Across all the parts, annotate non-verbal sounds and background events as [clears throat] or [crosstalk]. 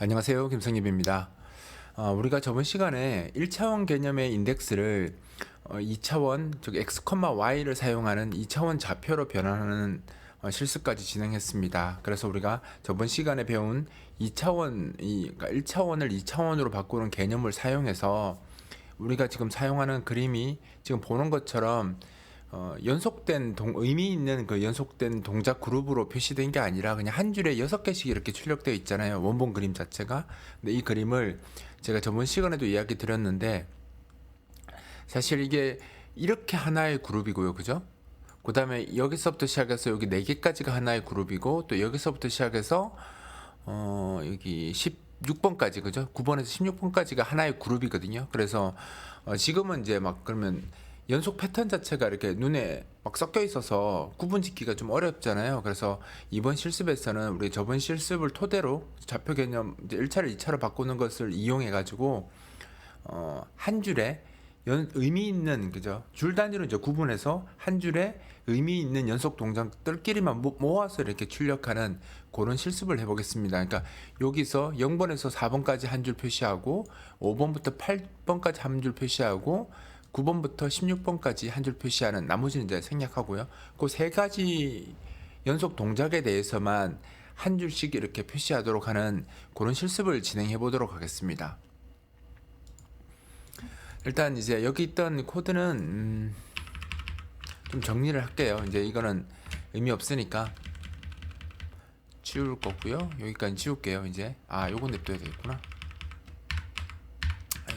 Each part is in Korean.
안녕하세요. 김성립입니다. 어, 우리가 저번 시간에 1차원 개념의 인덱스를 어, 2차원, 즉 x, y를 사용하는 2차원 좌표로 변환하는 어, 실습까지 진행했습니다. 그래서 우리가 저번 시간에 배운 2차원, 이, 그러니까 1차원을 2차원으로 바꾸는 개념을 사용해서 우리가 지금 사용하는 그림이 지금 보는 것처럼 어, 연속된 동, 의미 있는 그 연속된 동작 그룹으로 표시된 게 아니라 그냥 한 줄에 여섯 개씩 이렇게 출력되어 있잖아요. 원본 그림 자체가. 근데 이 그림을 제가 저번 시간에도 이야기 드렸는데 사실 이게 이렇게 하나의 그룹이고요. 그죠? 그 다음에 여기서부터 시작해서 여기 네 개까지가 하나의 그룹이고 또 여기서부터 시작해서 어, 여기 16번까지 그죠? 9번에서 16번까지가 하나의 그룹이거든요. 그래서 어, 지금은 이제 막 그러면 연속 패턴 자체가 이렇게 눈에 막 섞여 있어서 구분 짓기가 좀 어렵잖아요. 그래서 이번 실습에서는 우리 저번 실습을 토대로 좌표 개념 이제 1차를 2차로 바꾸는 것을 이용해 가지고 어, 한 줄에 연, 의미 있는 그죠 줄 단위로 이제 구분해서 한 줄에 의미 있는 연속 동작들끼리만 모- 모아서 이렇게 출력하는 그런 실습을 해보겠습니다. 그러니까 여기서 0번에서 4번까지 한 줄 표시하고 5번부터 8번까지 한 줄 표시하고 9번부터 16번까지 한 줄 표시하는 나머지는 이제 생략하고요. 그 세 가지 연속 동작에 대해서만 한 줄씩 이렇게 표시하도록 하는 그런 실습을 진행해 보도록 하겠습니다. 일단 이제 여기 있던 코드는 음, 좀 정리를 할게요. 이제 이거는 의미 없으니까 지울 거고요. 여기까지 지울게요. 이제 아 요건 냅둬야 되겠구나.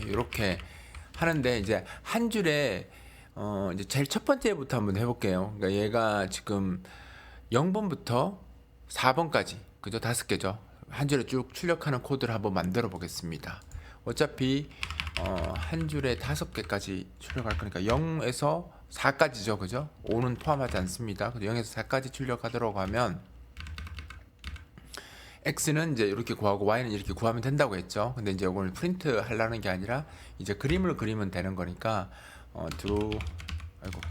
이렇게 하는데 이제 한 줄에 어 이제 제일 첫 번째부터 한번 해볼게요. 그러니까 얘가 지금 0번부터 4번까지 그죠 다섯 개죠. 한 줄에 쭉 출력하는 코드를 한번 만들어 보겠습니다. 어차피 어, 한 줄에 다섯 개까지 출력할 거니까 0에서 4까지죠, 그죠? 5는 포함하지 않습니다. 0에서 4까지 출력하도록 하면 x는 이제 이렇게 구하고 y는 이렇게 구하면 된다고 했죠. 근데 이제 이걸 프린트 하려는 게 아니라 이제 그림을 그리면 되는 거니까 어, draw 아이고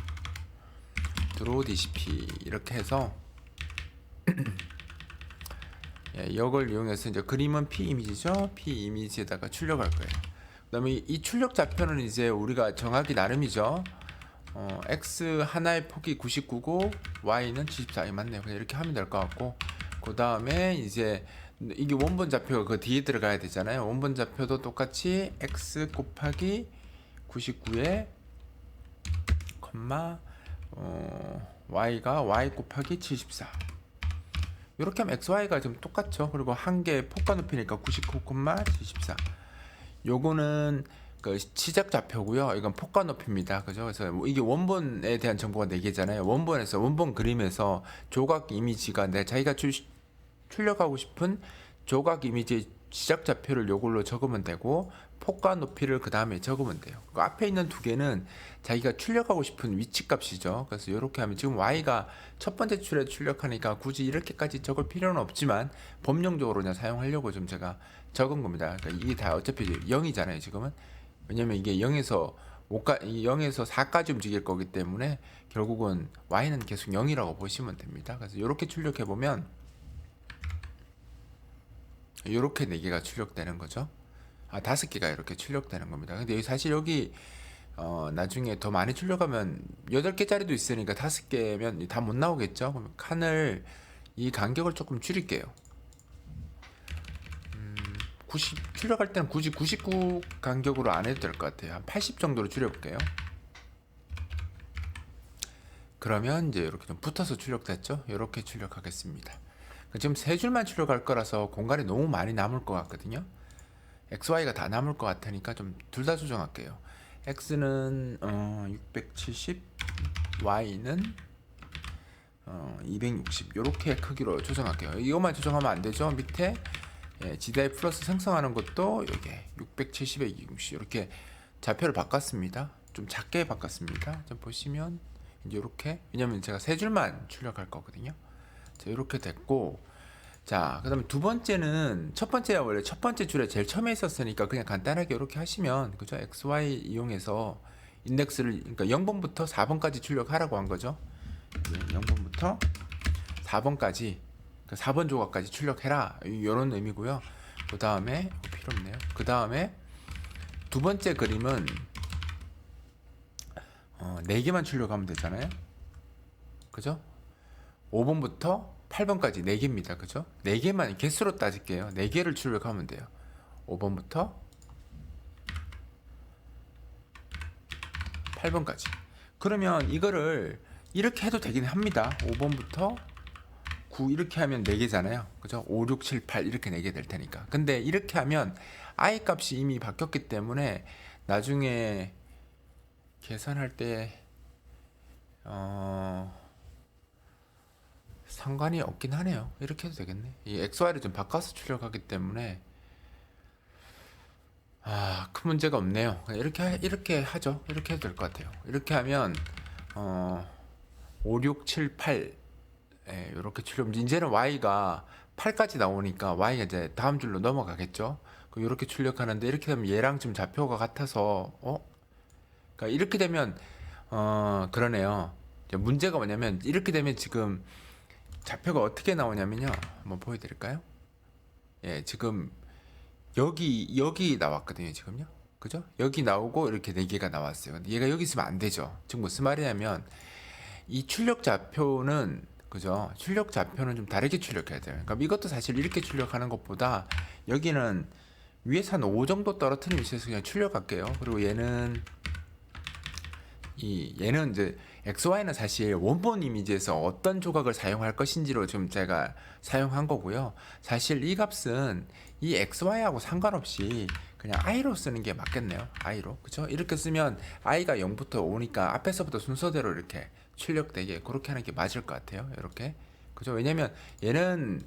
draw dcp 이렇게 해서 [clears throat] 예, 이걸 이용해서 이제 그림은 p 이미지죠. p 이미지에다가 출력할 거예요. 그다음에 이- 이 출력 좌표는 이제 우리가 정하기 나름이죠. 어, x 하나의 폭이 99고 y는 74. 이 맞네요. 그냥 이렇게 하면 될 것 같고 그 다음에 이제 이게 원본 좌표가 그 뒤에 들어가야 되잖아요. 원본 좌표도 똑같이 x 곱하기 99에 컴마 어, y가 y 곱하기 74. 이렇게 하면 xy가 좀 똑같죠. 그리고 한 개 폭과 높이니까 99,74. 요거는 그 시작 좌표고요. 이건 폭과 높이입니다. 그죠? 그래서 뭐 이게 원본에 대한 정보가 4개잖아요. 원본에서 원본 그림에서 조각 이미지가 내 자기가 출, 출력하고 싶은 조각 이미지 시작 좌표를 요걸로 적으면 되고 폭과 높이를 그 다음에 적으면 돼요. 그 앞에 있는 두 개는 자기가 출력하고 싶은 위치 값이죠. 그래서 이렇게 하면 지금 y가 첫 번째 줄에 출력하니까 굳이 이렇게까지 적을 필요는 없지만 범용적으로 그냥 사용하려고 좀 제가 적은 겁니다. 그러니까 이게 다 어차피 0이잖아요. 지금은 왜냐면 이게 0에서 5까 0에서 4까지 움직일 거기 때문에 결국은 y는 계속 0이라고 보시면 됩니다. 그래서 이렇게 출력해 보면 이렇게 네 개가 출력되는 거죠. 아 다섯 개가 이렇게 출력되는 겁니다. 근데 사실 여기 어 나중에 더 많이 출력하면 여덟 개짜리도 있으니까 다섯 개면 다 못 나오겠죠. 그럼 칸을 이 간격을 조금 줄일게요. 음, 90 출력할 때는 굳이 99 간격으로 안 해도 될 것 같아요. 한 80 정도로 줄여볼게요. 그러면 이제 이렇게 좀 붙어서 출력됐죠. 이렇게 출력하겠습니다. 지금 세 줄만 출력할 거라서 공간이 너무 많이 남을 것 같거든요. x, y가 다 남을 것 같으니까 좀 둘다 조정할게요. x는 어, 670, y는 어, 260 이렇게 크기로 조정할게요. 이것만 조정하면 안 되죠. 밑에 예, GDI 플러스 생성하는 것도 이게 670에 260 이렇게 좌표를 바꿨습니다. 좀 작게 바꿨습니다. 좀 보시면 이렇게 왜냐면 제가 세 줄만 출력할 거거든요. 자, 이렇게 됐고 자, 그다음에 두 번째는 첫 번째야 원래 첫 번째 줄에 제일 처음에 있었으니까 그냥 간단하게 이렇게 하시면 그죠? x, y 이용해서 인덱스를 그러니까 0번부터 4번까지 출력하라고 한 거죠. 0번부터 4번까지 그 4번 조각까지 출력해라 이런 의미고요. 그 다음에 필요 없네요. 그 다음에 두 번째 그림은 어, 4개만 출력하면 되잖아요. 그죠? 5번부터 8번까지 4개입니다. 그죠? 4개만 개수로 따질게요. 4개를 출력하면 돼요. 5번부터 8번까지. 그러면 이거를 이렇게 해도 되긴 합니다. 5번부터 9 이렇게 하면 4개잖아요. 그죠? 5, 6, 7, 8 이렇게 4개 될 테니까. 근데 이렇게 하면 i 값이 이미 바뀌었기 때문에 나중에 계산할 때 어... 상관이 없긴 하네요. 이렇게 해도 되겠네. 이 XY를 좀 바꿔서 출력하기 때문에 아, 큰 문제가 없네요. 이렇게 하- 이렇게 하죠. 이렇게 해도 될 것 같아요. 이렇게 하면 어 5, 6, 7, 8 예, 이렇게 출력 이제는 y가 8까지 나오니까 y가 이제 다음 줄로 넘어가겠죠. 그 이렇게 출력하는데 이렇게 되면 얘랑 좀 좌표가 같아서 어? 그러니까 이렇게 되면 어 그러네요. 문제가 뭐냐면 이렇게 되면 지금 좌표가 어떻게 나오냐면요. 한번 보여드릴까요? 예, 지금 여기 여기 나왔거든요. 지금요. 그죠? 여기 나오고 이렇게 네 개가 나왔어요. 근데 얘가 여기 있으면 안 되죠. 지금 무슨 말이냐면 이 출력 좌표는 그죠? 출력 좌표는 좀 다르게 출력해야 돼요. 그러니까 이것도 사실 이렇게 출력하는 것보다 여기는 위에서 한 5 정도 떨어뜨린 위치에서 그냥 출력할게요. 그리고 얘는 이 얘는 이제 XY는 사실 원본 이미지에서 어떤 조각을 사용할 것인지로 좀 제가 사용한 거고요. 사실 이 값은 이 XY하고 상관없이 그냥 I로 쓰는 게 맞겠네요. I로. 그죠? 이렇게 쓰면 I가 0부터 5니까 앞에서부터 순서대로 이렇게 출력되게 그렇게 하는 게 맞을 것 같아요. 이렇게. 그죠? 왜냐면 얘는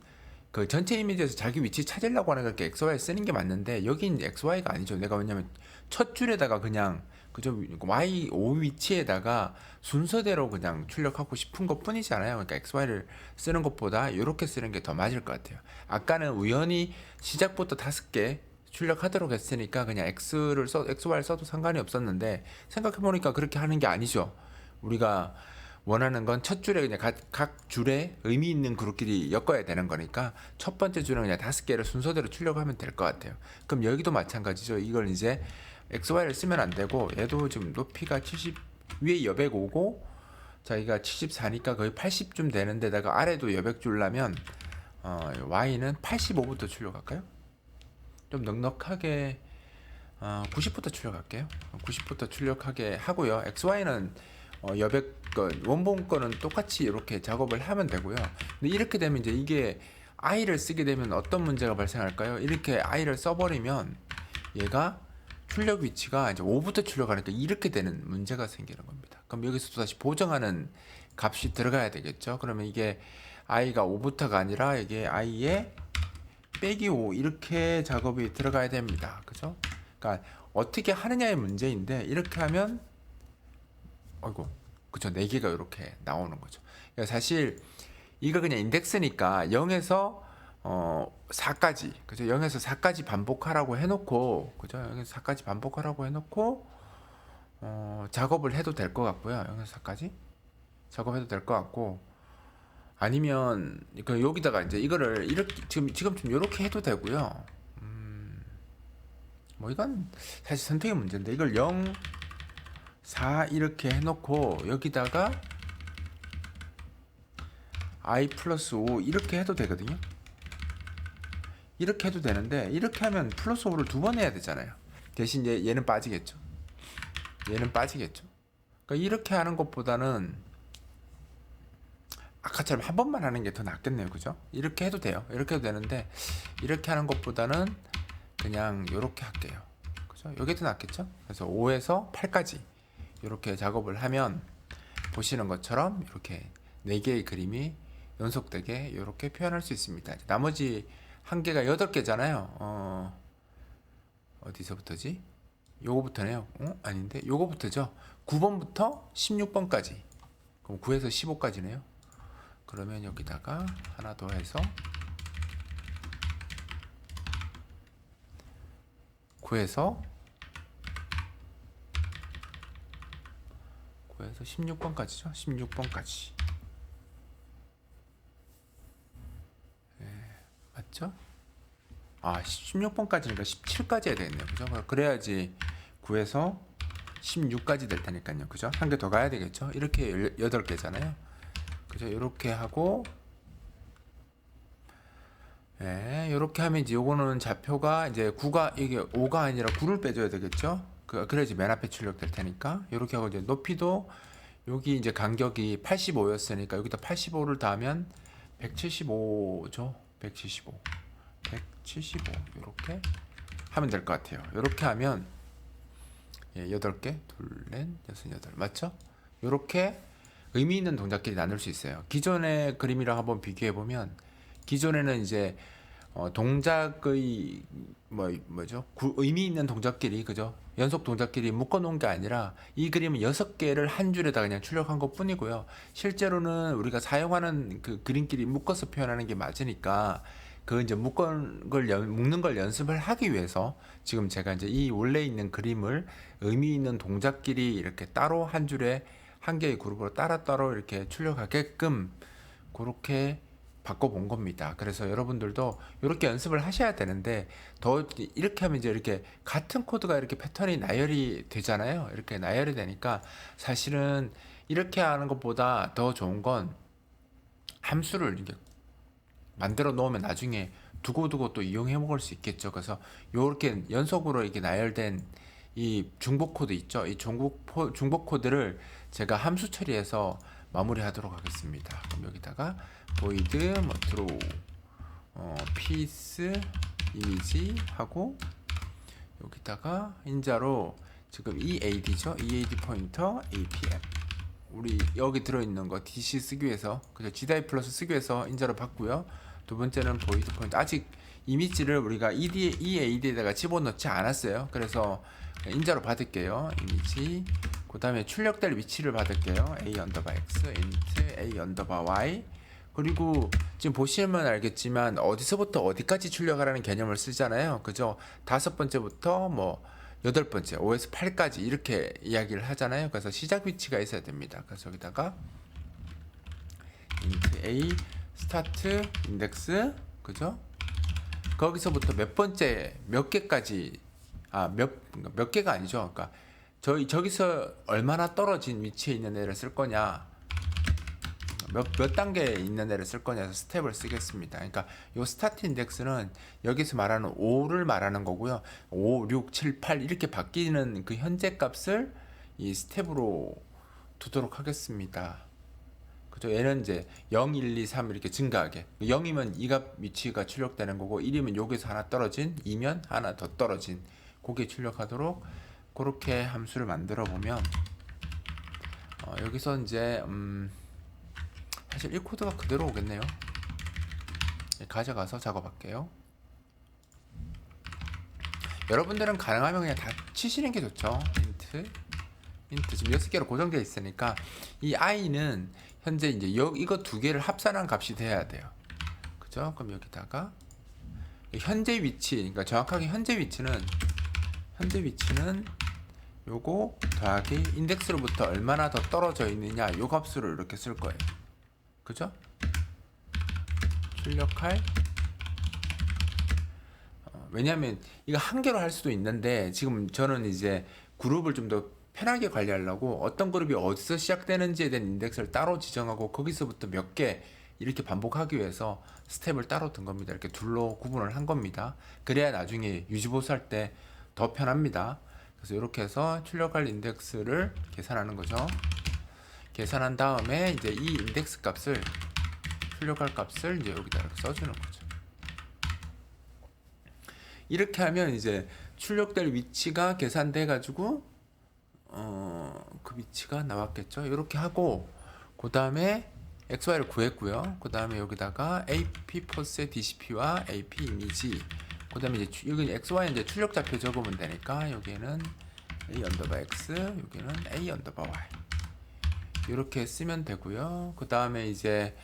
그 전체 이미지에서 자기 위치 찾으려고 하는 걸 XY 쓰는 게 맞는데 여긴 XY가 아니죠. 내가 왜냐면 첫 줄에다가 그냥 그저 Y 5 위치에다가 순서대로 그냥 출력하고 싶은 것 뿐이잖아요. 그러니까 XY를 쓰는 것보다 이렇게 쓰는 게 더 맞을 것 같아요. 아까는 우연히 시작부터 다섯 개 출력하도록 했으니까 그냥 X를 써, XY를 써도 상관이 없었는데 생각해 보니까 그렇게 하는 게 아니죠. 우리가 원하는 건 첫 줄에 그냥 각, 각 줄에 의미 있는 그룹끼리 엮어야 되는 거니까 첫 번째 줄은 그냥 다섯 개를 순서대로 출력하면 될 것 같아요. 그럼 여기도 마찬가지죠. 이걸 이제 XY를 쓰면 안 되고 얘도 지금 높이가 70 위에 여백 오고 자기가 74니까 거의 80쯤 되는 데다가 아래도 여백 줄라면 어, Y는 85부터 출력할까요? 좀 넉넉하게 어, 90부터 출력할게요. 90부터 출력하게 하고요. XY는 어, 여백 거 원본 거는 똑같이 이렇게 작업을 하면 되고요. 근데 이렇게 되면 이제 이게 I를 쓰게 되면 어떤 문제가 발생할까요? 이렇게 I를 써버리면 얘가 출력 위치가 이제 5부터 출력하니까 이렇게 되는 문제가 생기는 겁니다. 그럼 여기서 또 다시 보정하는 값이 들어가야 되겠죠. 그러면 이게 i가 5부터가 아니라 이게 i의 빼기 5 이렇게 작업이 들어가야 됩니다. 그죠? 그러니까 어떻게 하느냐의 문제인데 이렇게 하면 어이고 그죠? 4개가 이렇게 나오는 거죠. 그러니까 사실 이거 그냥 인덱스니까 0에서 어 4까지. 그죠? 0에서 4까지 반복하라고 해놓고 그죠? 0에서 4까지 반복하라고 해놓고 어 작업을 해도 될 것 같고요. 0에서 4까지 작업해도 될 것 같고. 아니면 그 여기다가 이제 이거를 이렇게 지금 지금 좀 이렇게 해도 되고요. 음 뭐 이건 사실 선택의 문제인데 이걸 0 4 이렇게 해놓고 여기다가 i 플러스 5 이렇게 해도 되거든요 이렇게 해도 되는데 이렇게 하면 플러스 5를 두 번 해야 되잖아요. 대신 얘, 얘는 빠지겠죠. 얘는 빠지겠죠. 그러니까 이렇게 하는 것보다는 아까처럼 한 번만 하는 게 더 낫겠네요. 그죠? 이렇게 해도 돼요. 이렇게 해도 되는데 이렇게 하는 것보다는 그냥 이렇게 할게요. 그죠? 이게 더 낫겠죠? 그래서 5에서 8까지 이렇게 작업을 하면 보시는 것처럼 이렇게 네 개의 그림이 연속되게 이렇게 표현할 수 있습니다. 나머지 한 개가 여덟 개잖아요. 어, 어디서부터지? 요거부터네요. 어? 아닌데? 요거부터죠. 9번부터 16번까지. 그럼 9에서 15까지네요. 그러면 여기다가 하나 더 해서 9에서 9에서 16번까지죠. 16번까지. 맞죠? 아 16번까지니까 17까지 해야 되겠네요. 그죠? 그래야지 9에서 16까지 될 테니까요. 그죠? 한 개 더 가야 되겠죠? 이렇게 8개잖아요. 그죠? 이렇게 하고 예, 이렇게 하면 이제 요거는 좌표가 이제 9가 이게 5가 아니라 9를 빼줘야 되겠죠? 그 그래야지 맨 앞에 출력될 테니까 이렇게 하고 이제 높이도 여기 이제 간격이 85였으니까 여기다 85를 더하면 175죠? 175, 175 이렇게 하면 될 것 같아요. 이렇게 하면 예, 8개, 둘, 넷, 여섯, 여덟 맞죠? 이렇게 의미 있는 동작끼리 나눌 수 있어요. 기존의 그림이랑 한번 비교해 보면 기존에는 이제 어, 동작의 뭐 뭐죠? 구- 의미 있는 동작끼리 그죠? 연속 동작끼리 묶어 놓은 게 아니라 이 그림은 여섯 개를 한 줄에다 그냥 출력한 것 뿐이고요. 실제로는 우리가 사용하는 그 그림끼리 묶어서 표현하는 게 맞으니까 그 이제 묶은 걸 연- 묶는 걸 연습을 하기 위해서 지금 제가 이제 이 원래 있는 그림을 의미 있는 동작끼리 이렇게 따로 한 줄에 한 개의 그룹으로 따로 따로 이렇게 출력하게끔 그렇게 바꿔본 겁니다. 그래서 여러분들도 이렇게 연습을 하셔야 되는데 더 이렇게 하면 이제 이렇게 같은 코드가 이렇게 패턴이 나열이 되잖아요. 이렇게 나열이 되니까 사실은 이렇게 하는 것보다 더 좋은 건 함수를 이렇게 만들어 놓으면 나중에 두고두고 또 이용해 먹을 수 있겠죠. 그래서 이렇게 연속으로 이렇게 나열된 이 중복 코드 있죠. 이 중복 포, 중복 코드를 제가 함수 처리해서 마무리하도록 하겠습니다. 그럼 여기다가 void 뭐 throw 어, piece 이미지 하고 여기다가 인자로 지금 EAD죠. EAD 포인터 APM 우리 여기 들어있는 거 DC 쓰기 위해서 그죠 GDI 플러스 쓰기 위해서 인자로 받고요. 두 번째는 보이드 포인트 아직 이미지를 우리가 ED, EAD에다가 집어넣지 않았어요. 그래서 인자로 받을게요. 이미지 그 다음에 출력될 위치를 받을게요. A 언더바 X 인트 A 언더바 Y 그리고 지금 보시면 알겠지만 어디서부터 어디까지 출력하라는 개념을 쓰잖아요. 그죠? 다섯 번째부터 뭐 여덟 번째, 5에서 8까지 이렇게 이야기를 하잖아요. 그래서 시작 위치가 있어야 됩니다. 그래서 여기다가 int a 스타트 인덱스 그죠? 거기서부터 몇 번째 몇 개까지 아몇몇 개가 아니죠. 그러니까 저희 저기서 얼마나 떨어진 위치에 있는 애를 쓸 거냐 몇, 몇 단계에 있는 애를 쓸 거냐 해서 스텝을 쓰겠습니다. 그러니까 요 스타트 인덱스는 여기서 말하는 5를 말하는 거고요. 5, 6, 7, 8 이렇게 바뀌는 그 현재 값을 이 스텝으로 두도록 하겠습니다. 그죠? 얘는 이제 0, 1, 2, 3 이렇게 증가하게. 0이면 이 값 위치가 출력되는 거고 1이면 여기서 하나 떨어진 2면 하나 더 떨어진 그게 출력하도록 그렇게 함수를 만들어 보면 어, 여기서 이제 음, 사실 이 코드가 그대로 오겠네요. 예, 가져가서 작업할게요. 여러분들은 가능하면 그냥 다 치시는 게 좋죠. 인트, 인트 지금 6개로 고정되어 있으니까 이 i는 현재 이제 여, 이거 두 개를 합산한 값이 돼야 돼요. 그죠? 그럼 여기다가 현재 위치, 그러니까 정확하게 현재 위치는 현재 위치는 요거 더하기 인덱스로부터 얼마나 더 떨어져 있느냐 요 값으로 이렇게 쓸 거예요. 그죠? 출력할 어, 왜냐하면 이거 한 개로 할 수도 있는데 지금 저는 이제 그룹을 좀 더 편하게 관리하려고 어떤 그룹이 어디서 시작되는지에 대한 인덱스를 따로 지정하고 거기서부터 몇 개 이렇게 반복하기 위해서 스텝을 따로 둔 겁니다. 이렇게 둘로 구분을 한 겁니다. 그래야 나중에 유지보수할 때 더 편합니다. 그래서 이렇게 해서 출력할 인덱스를 계산하는 거죠. 계산한 다음에 이제 이 인덱스 값을 출력할 값을 이제 여기다 이렇게 써주는 거죠. 이렇게 하면 이제 출력될 위치가 계산돼 가지고 어 그 위치가 나왔겠죠. 이렇게 하고 그 다음에 XY를 구했고요. 그 다음에 여기다가 AP 포스의 DCP와 AP 이미지. 그 다음에 이제 추- 여기 XY는 이제 출력 좌표 적으면 되니까 여기에는 A 언더바 X, 여기는 A 언더바 Y. 이렇게 쓰면 되고요. 그 다음에 이제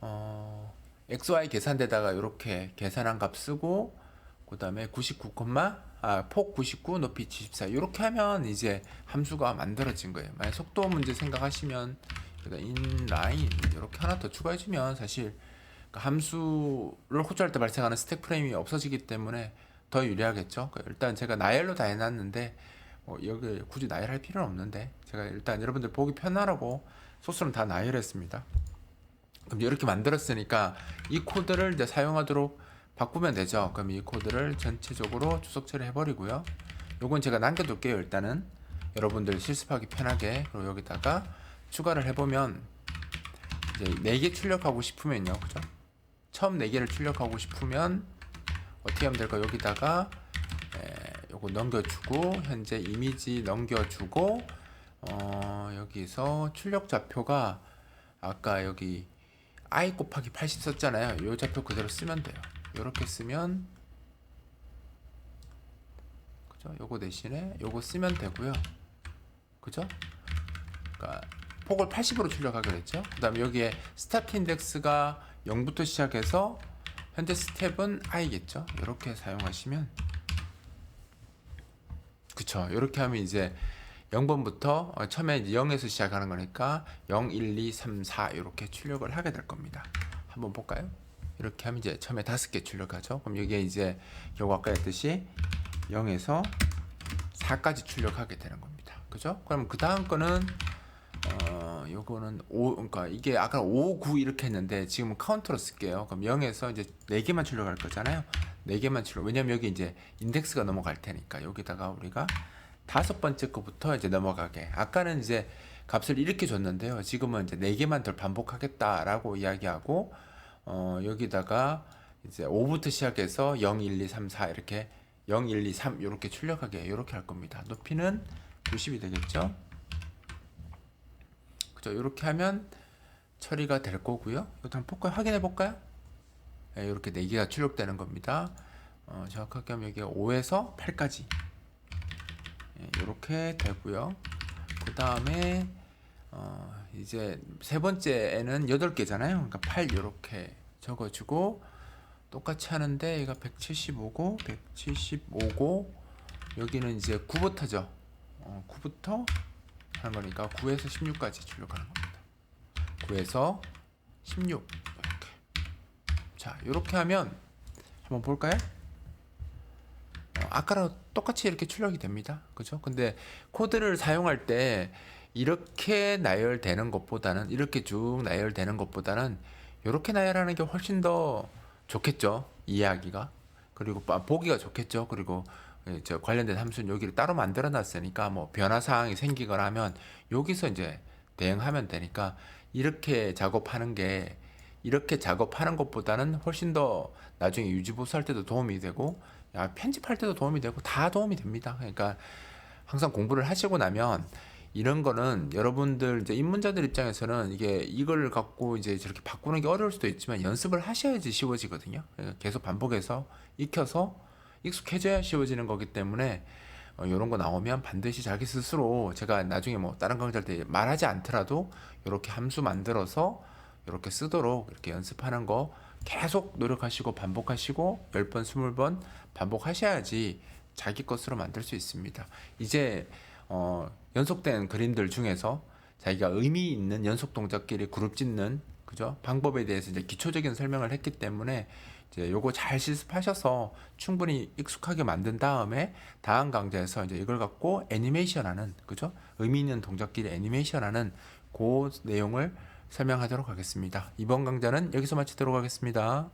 어, XY 계산대다가 이렇게 계산한 값 쓰고 그 다음에 99, 아, 폭 99, 높이 74 이렇게 하면 이제 함수가 만들어진 거예요. 만약 속도 문제 생각하시면 여기다 inline 이렇게 하나 더 추가해주면 사실 그 함수를 호출할 때 발생하는 스택 프레임이 없어지기 때문에 더 유리하겠죠. 그 일단 제가 나열로 다 해놨는데 뭐 여기 굳이 나열할 필요는 없는데 제가 일단 여러분들 보기 편하라고 소스는 다 나열했습니다. 그럼 이렇게 만들었으니까 이 코드를 이제 사용하도록 바꾸면 되죠. 그럼 이 코드를 전체적으로 주석 처리해 버리고요. 요건 제가 남겨둘게요. 일단은 여러분들 실습하기 편하게 그리고 여기다가 추가를 해보면 이제 4개 출력하고 싶으면요, 그죠? 처음 4개를 출력하고 싶으면 어떻게 하면 될까? 여기다가 에, 요거 넘겨주고 현재 이미지 넘겨주고 어, 여기서 출력 좌표가 아까 여기 i 곱하기 80 썼잖아요. 요 좌표 그대로 쓰면 돼요. 요렇게 쓰면 그죠? 요거 대신에 요거 쓰면 되고요. 그죠? 그러니까 폭을 80으로 출력하기로 했죠. 그 다음에 여기에 스타트 인덱스가 0부터 시작해서 현재 스텝은 i겠죠. 이렇게 사용하시면 그쵸. 이렇게 하면 이제 0번부터 어, 처음에 이제 0에서 시작하는 거니까 0, 1, 2, 3, 4 이렇게 출력을 하게 될 겁니다. 한번 볼까요? 이렇게 하면 이제 처음에 다섯 개 출력하죠. 그럼 여기에 이제 요거 아까 했듯이 0에서 4까지 출력하게 되는 겁니다. 그죠? 그럼 그 다음 거는 어 요거는 5 그러니까 이게 아까 5, 9 이렇게 했는데 지금은 카운터로 쓸게요. 그럼 0에서 이제 4개만 출력할 거잖아요. 4개만 출력. 왜냐면 여기 이제 인덱스가 넘어갈 테니까 여기다가 우리가 다섯 번째 거부터 이제 넘어가게. 아까는 이제 값을 이렇게 줬는데요. 지금은 이제 4개만 더 반복하겠다라고 이야기하고 어 여기다가 이제 5부터 시작해서 0, 1, 2, 3, 4 이렇게 0, 1, 2, 3 이렇게 출력하게 이렇게 할 겁니다. 높이는 90이 되겠죠? 그죠? 이렇게 하면 처리가 될 거고요. 이것도 한번 볼까요? 확인해 볼까요? 네, 이렇게 4개가 출력되는 겁니다. 어, 정확하게 하면 여기가 5에서 8까지 네, 이렇게 되고요. 그 다음에 어, 이제 세 번째에는 8개잖아요. 그러니까 8 이렇게 적어주고 똑같이 하는데 얘가 175고 175고 여기는 이제 9부터죠. 어, 9부터 하는 거니까 9에서 16까지 출력하는 겁니다. 9에서 16 이렇게. 자, 이렇게 하면 한번 볼까요? 어, 아까랑 똑같이 이렇게 출력이 됩니다. 그죠? 근데 코드를 사용할 때 이렇게 나열되는 것보다는 이렇게 쭉 나열되는 것보다는 이렇게 나열하는 게 훨씬 더 좋겠죠. 이해하기가. 그리고 빠- 보기가 좋겠죠. 그리고 예, 저 관련된 함수는 여기를 따로 만들어 놨으니까 뭐 변화 사항이 생기거나 하면 여기서 이제 대응하면 되니까 이렇게 작업하는 게 이렇게 작업하는 것보다는 훨씬 더 나중에 유지보수할 때도 도움이 되고 야, 편집할 때도 도움이 되고 다 도움이 됩니다. 그러니까 항상 공부를 하시고 나면 이런 거는 여러분들 이제 입문자들 입장에서는 이게 이걸 갖고 이제 저렇게 바꾸는 게 어려울 수도 있지만 연습을 하셔야지 쉬워지거든요. 계속 반복해서 익혀서 익숙해져야 쉬워지는 거기 때문에 어, 이런 거 나오면 반드시 자기 스스로 제가 나중에 뭐 다른 강좌할 때 말하지 않더라도 이렇게 함수 만들어서 이렇게 쓰도록 이렇게 연습하는 거 계속 노력하시고 반복하시고 10번, 20번 반복하셔야지 자기 것으로 만들 수 있습니다. 이제 어, 연속된 그림들 중에서 자기가 의미 있는 연속 동작끼리 그룹 짓는 그죠? 방법에 대해서 이제 기초적인 설명을 했기 때문에 이제 요거 잘 실습하셔서 충분히 익숙하게 만든 다음에 다음 강좌에서 이제 이걸 갖고 애니메이션하는 그죠? 의미 있는 동작끼리 애니메이션하는 그 내용을 설명하도록 하겠습니다. 이번 강좌는 여기서 마치도록 하겠습니다.